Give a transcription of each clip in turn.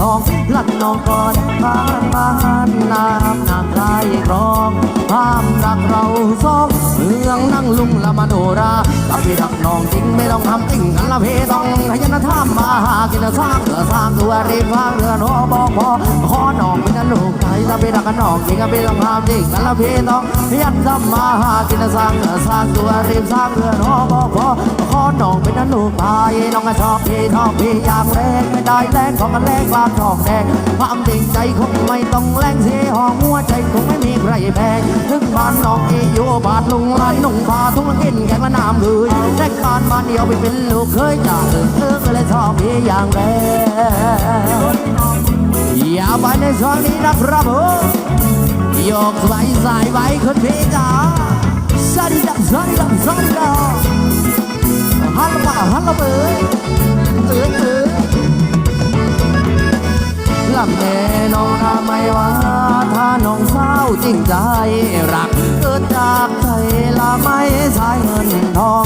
off ลัดน้องก่อนบ้านบ้านน้ำนางไกลครองความรักเราสองเมืองนั่งลุงละมโนราถ้าพี่รักน้องจริงไม่ต้องทำติ่งกันละเพต้องขยันทำมาหากินสร้างเรือสร้างตัวรีบวางเรือโนบอกพอขอน้องเป็นนั่นลูกไทยถ้าพี่รักกันน้องจริงก็ไม่ต้องทำติ่งกันละเพต้องขยันทำมาหากินสร้างเรือสร้างตัวรีบสร้างเรือโนบอกพอขอน้องเป็นนั่นลูกไทยน้องก็ชอบพี่ชอบพี่อย่างแรงไม่ได้แรงของกันแรงความทองแดงความจริงใจคงไม่ต้องแรงเสียหองหัวใจคงไม่มีใครแพงถึงบ้านน้องเออยู่บาทลุงลานนุ่งผ้าทุ่งกินแกงละน้ำเลยแรกบ้านมาเดียวไปเป็นลูกเคยจ่าเออเออก็เลยชอบพี่อย่างแรงอย่าไปในช่วงนี้นะครับผมโยกสบายสายไว้คนพี่จ๋าสวัสดีดับสวัสดีดับสวัสดีดับฮัลโหลฮัลโหลเอ้ยเออเออ ลำแน่น้องทำไม่ว่า น้องเศร้าจริงใจรักเกิดจากใจละไม่ใช่เงินทอง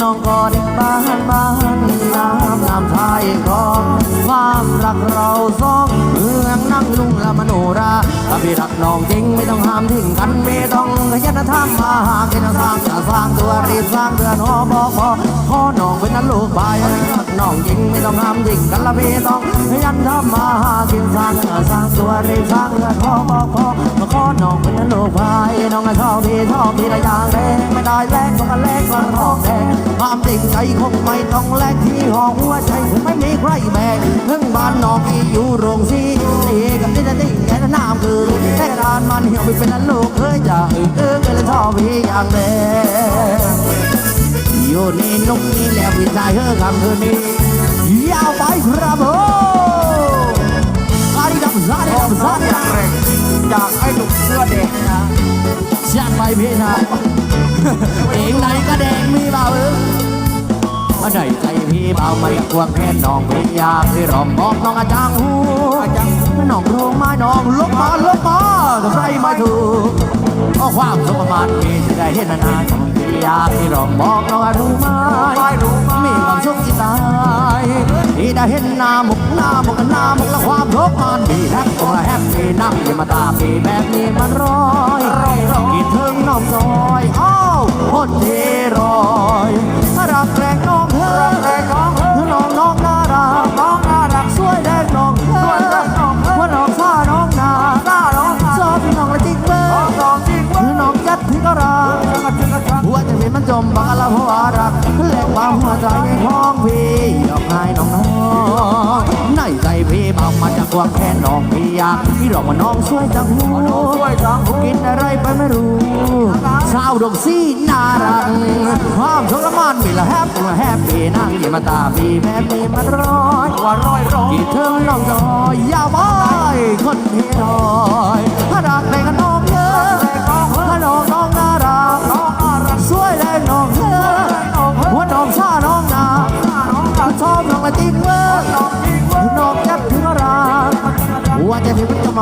น้องก่อนบ้านบ้านน้ำน้ำชายคลองความรักเราสองเมืองนั่งลุงละมโนราถ้าพี่รักน้องจริงไม่ต้องห้ามทิ้งกันไม่ต้องขยันทำมาหากินสร้างจะสร้างตัวรีบสร้างเรือนหอบอกพอพ่อน้องเป็นนั้นลูกบายรักน้องจริงไม่ต้องห้ามทิ้งกันละพี่ต้องขยันทำมาหากินสร้างจะสร้างตัวรีบสร้างเรือนหอบอกพอมาขอน้องเป็นนัลูกบายน้องก็ชอบพี่ชอบพี่ละยางแรงไม่ได้แลกก็กันแลกกันทองแดงความจริงใจคงไม่ต้องแลกที่ห้องหัวใจคงไม่มีใครแบกถึงบ้านน้องที่อยู่โรงสีนี่กับที่จะดิ่แค่น้ำคือแต่กระดานมันเหี่ยวไปเป็นนั้นลูกเคยจะเออเออก็เลยชอบพี่อย่างแรงอยู่นี่นุ่มนี่แหละพี่ชายเฮ้อคำคืนนี้ยาวไปครับผมซาดีดั จากไอ้หนุ่มเสื้อแดงนะจัดไปพี่ชายเองไหนก็แดงมีเบาเออมาได้ใจพี่เบาไม่ควงแค่น้องพี่อยากที่รอมบอกน้องอาจารย์หูอาจารย์น้องโรงไม้น้องลบมาลบมาทำไรไม่ถูกเอาความสุขประมาณพี่จะได้เห็นนานๆพี่อยากที่รอมบอกน้องรู้ไหมไม่รู้มามีความสุขที่ตาย ที่ได้เห็นหน้ามุกหน้ามุกหน้ามุกและความรบมันดีแฮปปี้ละแฮปปี้นั่งอย่ามาตาปีแบบนี้มันร้อยคิดถึงน้องซอยอ้าวคนทีรอยรักแรงน้องเธอแรงน้องเธอน้องน้องน่ารักน้องน่ารักสวยแดงน้องเธอสวยแดงน้องเธอว่าน้องซ่าน้องนาหน้าน้องหน้าชอบน้องละจริงเบ้น้องน้องจริงเว้ยน้องยัดที่ก็รักกระระชังหัวใจพี่มันจมบังละหัวรักเล็กว่าหัวใจของพี่ จากควาแค่น้องพี่อยากพี่รอกว่าน้องช่วยจังหูน้องช่วยจังหูกินอะไรไปไม่รู้สาวดงซีน่ารักความทรมานมีละแฮปปี้แฮปปี้นั่งยิ้มาตาพี่แบบนี้มันร้อยว่าร้อยร้อยคิดถึงน้องจอยอย่าบอยคนที่รอยถ้ารักในกันน้องเย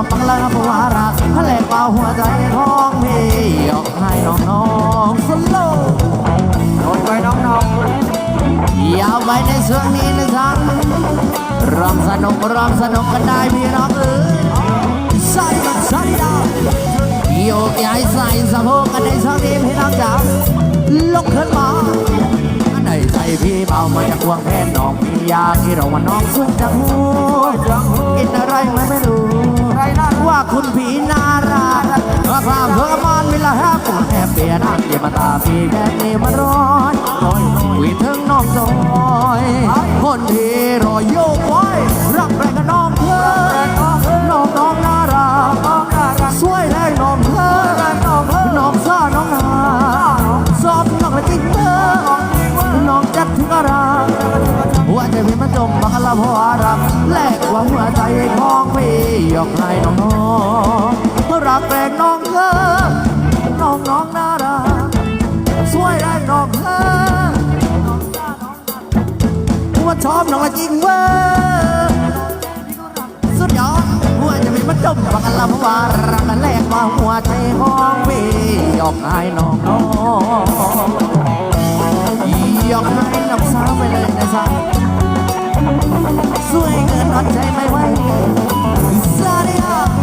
มันจะมาปังแล้วเพราะว่ารักแหลกเป่าหัวใจของพี่ยกให้น้องน้องสโลโดนไปน้องน้องยาวไปในช่วงนี้นะครับรำสนุกรำสนุกกันได้พี่น้องเอ้ยใส่กันใส่ดาวโยกย้ายใส่สะโพกกันในช่วงนี้พี่น้องจ๋าลุกขึ้นมาอันไหนใจพี่เบามาจากวงแพนน้องพี่อยากที่เราว่าน้องสวยจังหูกินอะไรไม่รู้ ว่าคุณผีนาราว่าความเพื่อมันมิลาแฮปปี้แฮปปี้นะอย่ยมาตาพี่แค่นี้มันร้อนร้อยร้อยคุยถึงน้องจอยคนที่รอโยกไว้รักแรงกับน้องเธอแรงน้องน้องน้องนารักน้องน่ารักสวยแรงน้อง พี่ยกให้น้องน้องรักแรงน้องเธอน้องน้องน่ารักสวยแรงน้องเธอว่าชอบน้องละจริงเว้ยสุดยอดหัวจะมีมันจมบักละเพราะว่ารักแลกว่าหัวใจของพี่ยกให้น้องน้องยกให้น้องสาวไปเลยนะจ๊ะ swing and not take my way. Sorry,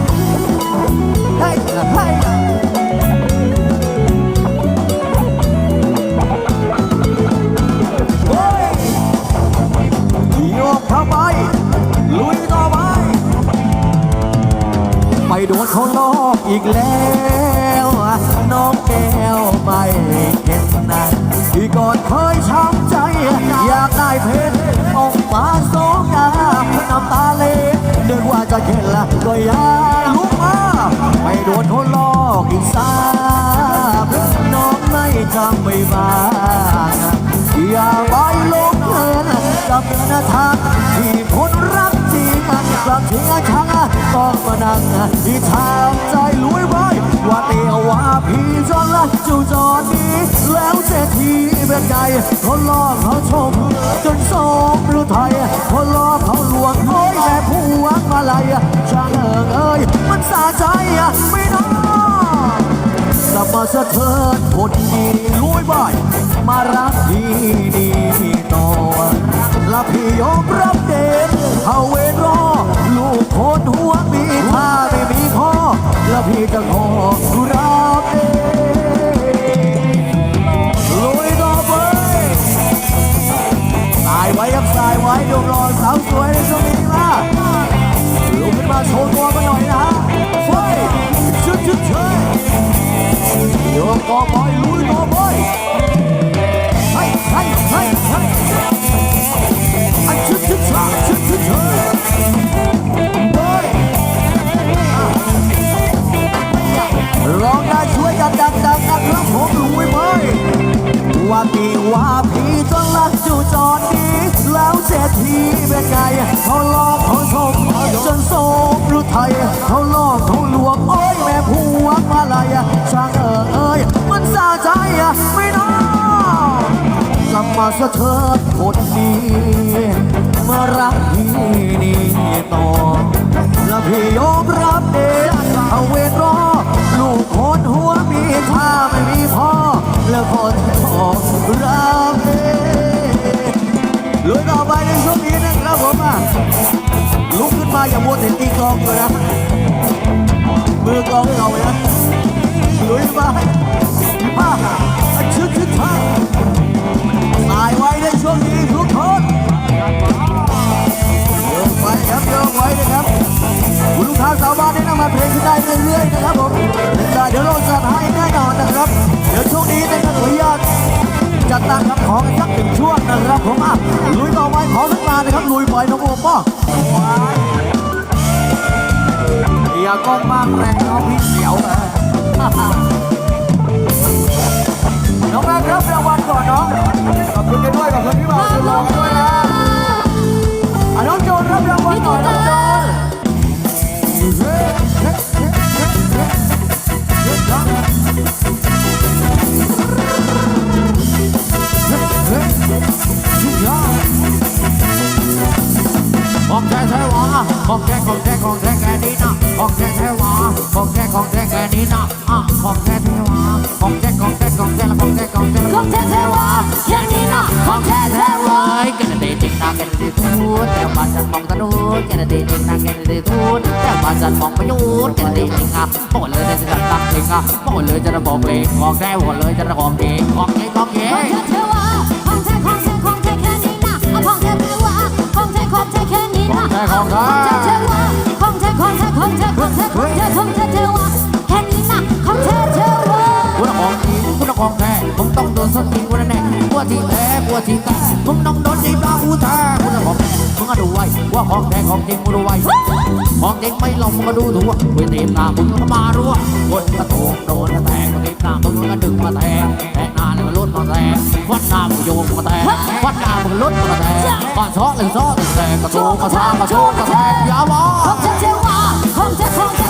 กับเงินทางที่คนรักจริงกลับถึงชังต้องมานั่งที่ทางใจรวยไว้ว่าเตียวว่าพี่จนละจู่จอนี้แล้วเศรษฐีเป็นไงเขาลอกเขาชม จนสมหรือไทยเขาลอกเขาลวงโอ้ยแม่ผู้วังมาลัยช่างเอิงเอ้ยมันสาใจไม่น้อกลับมาเสะเถิดคนดีรวยบ่ายมารักพี่ดีต่อ ละพี่ยอมรับเด็ดเอาเวรอ ลูกคนหัวมีถ้าไม่มีพ่อ และพี่จะขอ เขาลอกเขาลวงโอ้ยแม่ผัวมาลายช่างเออเอ้ยมันสาใจไม่น้อกลับมาเสะเธอคนดีมารักพี่นี่ต่อและพี่ยอมรับเองเอาเวรรอลูกคนหัวมีท่าไม่ อย่ามัวแต่ตีกลองเลยนะมือกลองให้เราเลยนะลุยมามาชึดชึดช่าตายไว้ในช่วงนี้ทุกคนโยกไว้ครับโยกไว้นะครับคุณลูกค้าสาวบ้านได้นำมาเพลงขึ้นได้เรื่อยๆนะครับผมเดี๋ยวเราจะให้แน่นอนนะครับเดี๋ยวช่วงนี้นะครับขออนุญาตจัดตั้งครับของสักหนึ่งช่วงนะครับผมอะลุยต่อไปขอสักงานะครับลุยไปน้องโอป่ะ อย่ากองมากแรงน้องพี่เสียวนะน้องแรกรับรางวัลก่อนน้องขอบคุณกันด้วยขอบคุณพี่บ่าวคุณรองด้วยนะอะน้องโจนรับรางวัลก่อนน้องโจนของ องตะนูดกันเดจริงนะกันเดทูดแต่บ้านฉันมองประยุทธ์กันเดจริงอะบอกเลยจะจัดตั้งจริงอะบอกเลยจะระบอกเพลงของแท้บอกเลยจะระของเพลงของเก๋ของเก๋ของแท้เทวาของแท้ของแท้ของแท้แค่นี้นะอะของแท้เทวาของแท้ของแท้แค่นี้นะของแท้ของแท้ของแท้เทวาของแท้ของแท้ของแท้ของแท้ของแท้เทวาแค่นี้นะของแท้เทวาคุณของจริงคุณของแท้ผมต้องโดนส้นตีน ที่แท้กลัวที่แท้ผมต้องโดนจีบดาวกูแท้คุณของแท้มึงก็ดูไว้ว่าของแท้ของจริงมึงดูไว้ของจริงไม่ลงมึงก็ดูถูกเวทีหน้ามึงก็มารั่วคนกระโถกโดนกระแทกเวทีหน้ามึงก็ดึงมาแทงแทงหน้าเลยมันลดมาแทงวัดหน้ามึงโยงมาแทงวัดหน้ามึงลดมาแทงก้อนช้อหรือช้อหรือแทงกระโถกกระชากกระโถกกระแทกยาวอของแท้เทวาของแท้ของแท้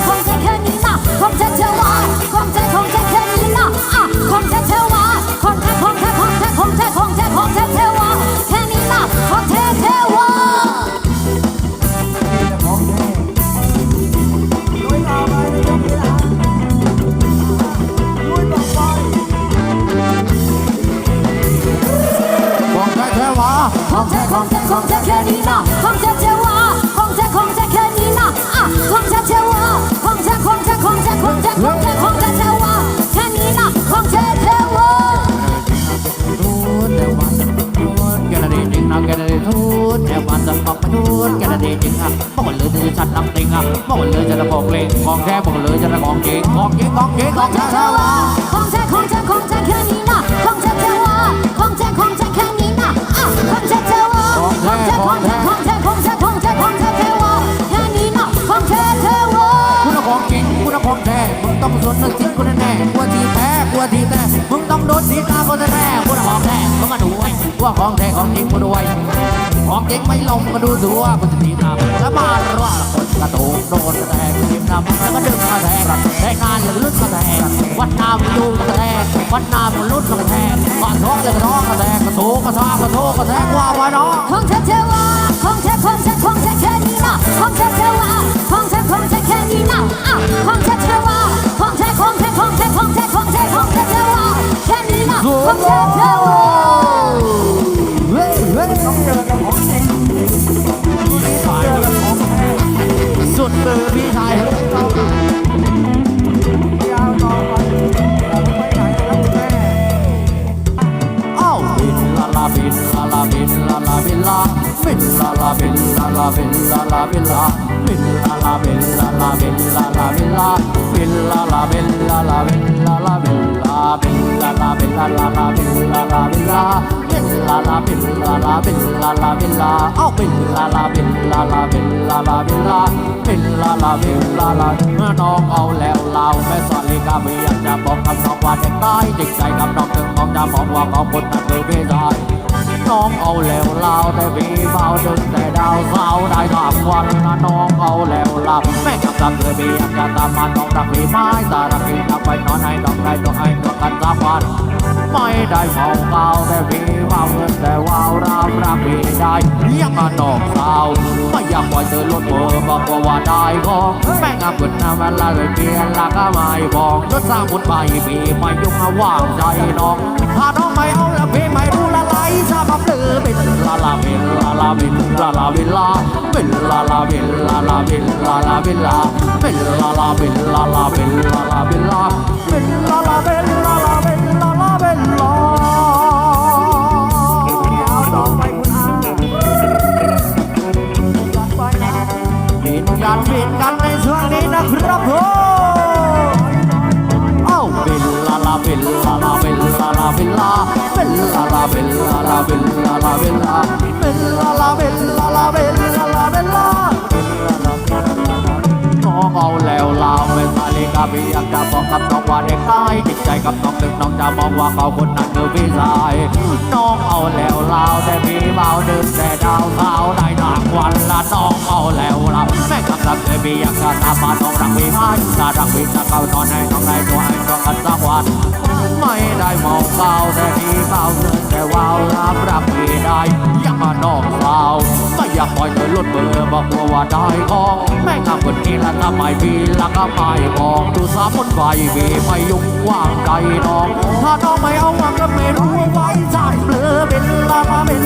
ต้องสนนึกจริงคุณแน่กลัวทีแท้กลัวทีแต่มึงต้องโดนทีตาคนแน่คุณของแท้ก็มาดูไว้ว่าของแท้ของจริงมาด้วยของจริงไม่ลงมาดูตัวมันจะทีตามแล้วมาว่าคนกระโดดโดนแทงทีมนำแล้วก็ดึงมาแทงได้งานหรือลึกมาแทงวัดน้ำอยู่กระแทกวัดน้ำลุ่นกระแทกก่อนท้องเลยกระท้องกระแทกกระโถกระทากระโถกระแทกว่าไว้น้องของแท้เทวาของแท้ของแท้ของแท้แค่นี้นะของแท้เทวา ของแท้เทวาเฮ้ยเฮ้ยต้องเจอกับของจริงต้องเจอกับของแท้สุดมือพี่ชายยาวต่อไปไปไหนแล้วแม่อ้าบินลาลาบินลาลาบินลาลาบินลาบินลาลาบินลาลาบินลาลาบินลาบินลาลาบินลาลาบินลาลาบินลาบินลาลาบินลาลาบินลาลาบิน ลาบินลาลาบินลาลาลาบินลาลาบินลาบินลาลาบินลาลาบินลาลาบินลาเอ้าบินลาลาบินลาลาบินลาลาบินลาบินลาลาบินลาลาเมื่อน้องเอาแล้วเราแม่สอนลิกาไม่อยากจะบอกคำน้องว่าเด็กได้เด็กใจกับน้องถึงมองจะบอกว่าของคนนั้นคือพี่ชาย น้องเอาแล้วลาวได้บีเบาดึงแต่ดาวเสาได้สามวันนะน้องเอาแล้วลาวแม่กำลังเลยบีอยากจะตามมาน้องรักบีไม้ตารักบีนับไปนอนให้น้องได้ตัวไอ้ตัวกันสามวันไม่ได้เมาเกาแต่บีเมาเงินแต่ว่าวรามรักบีได้ยังมาน้องสาวไม่อยากปล่อยเธอลดเบอร์บอกว่าได้ของแม่งาเกิดน้ำเวลาเลยเพียนละก็ไม่บอกรถสร้างบุญไปบีไม่ยุ่งมาว่างใจน้องถ้าน้องไม่เอาแล้วพี่ไม่ ลือบินลาลาบินลาลาบินลาลาบินลาบินลาลาบินลาลาบินลาลาบินลาบินลาลาบินลาลาบินลาลาบินลาบินลาลาบินลาลาบินลาลาบินลายาวต่อไปคุณอาต่อไปนะบินกันบินกันในช่วงนี้นะครับผมเอ้าบินลาลาบินลาลาบินลาลาบินลา ลาลาบินลาลาบินลาลาบินลาบินลาลาบินลาเบินลาลา ก็มีอยากจะบอกกับน้องว่าเด็กได้จิตใจกับน้องถึงน้องจะมองว่าเขาคนนั้นคือพี่ชายน้องเอาแล้วลาวแต่พี่เบาเดินแต่ดาวเท้าได้ทางวันละน้องเอาแล้วลาวแม่กำลังเลยบีอยากจะตามมาน้องรักพี่ไหมถ้ารักพี่จะเข้านอนให้น้องได้ตัวให้น้องกันสักวันไม่ได้มองเบาแต่พี่เบาเดินแต่ว่าวรับรักพี่ได้ น้องสาวไม่อยากปล่อยเธอลดเบอร์บอกว่าว่าได้ของแม่งามคนนี้ละทำไมวีละก็ไม่บอกดูสามคนไฟพี่ไม่ยุ่งว่างใจน้อง ถ้าน้องไม่เอาวางก็ไม่รู้ไว้ใจเบลอเป็นลาลาเป็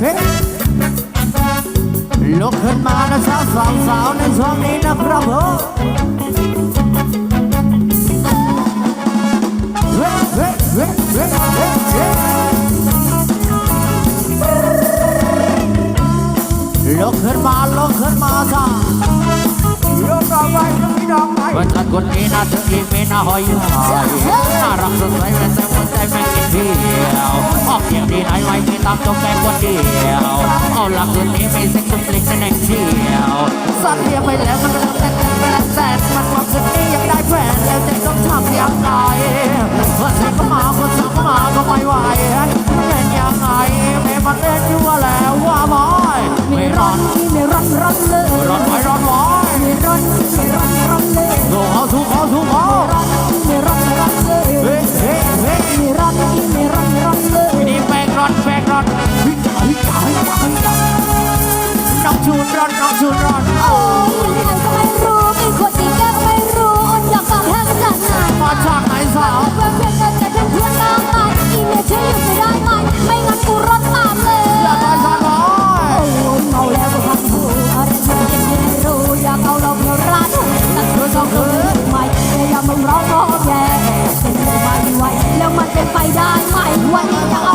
ลุกขึ้นมานะสาวสาวสาวในช่วงนี้นะครับผมเฮ้เฮ้เฮ้เฮ้เฮ้ลุกขึ้นมาลุกขึ้นมาจ้า ไปจะมีดอกไม้เพื่อนกันคนนี้น่าจะอีเมน่าหอยหายน่ารักสดใสแม้แต่หัวใจไม่กินเที่ยวออกเที่ยวที่ไหนไม่มีตามจงใจคนเดียวเอาหลักคืนนี้ไม่เซ็กซ์ฟลิกในแน่งเที่ยวสัตว์เลี้ยงไปแล้วมันเริ่มแต่แต่แต่แต่มันว่าคืนนี้ยังได้แฟนแล้วจะต้องทำยังไง ไปได้ไหมวันนี้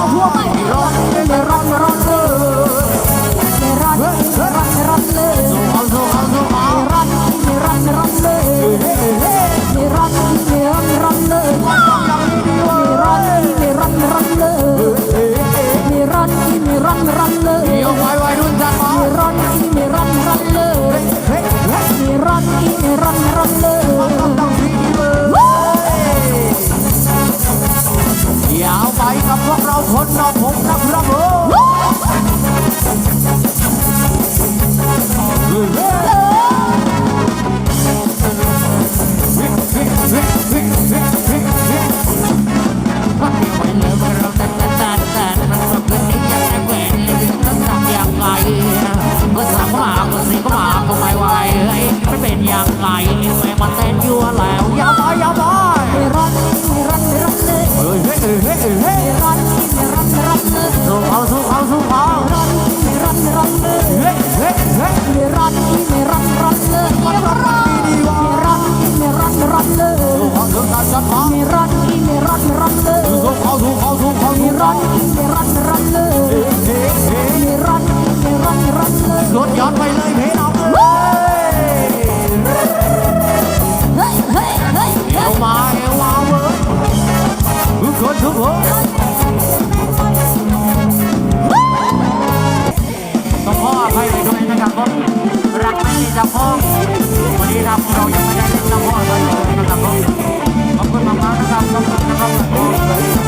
คนสองผมครับครับ ร้อนอีไม่ร้อนไม่ร้อนเลยถูกเขาถูกเลยถูกเขไม่ร้อนอีไม่ร้อนไม่ร้อนเลยไม่ร้อนอีไม่ร้อนไม่ร้อนเลยลดย้อนไปเลยเพลงเราเลยเฮ้ยเฮ้เฮ้เอวมาเอวมาเวอร์ทุกคนทุกคนต้องพ่ออภัยด้วยนะครับผมรักไม่ได้จะพ่อวันนี้ครับเรายังไม่ได้เล่นละครเลยนะครับผม あ、そうなんですね。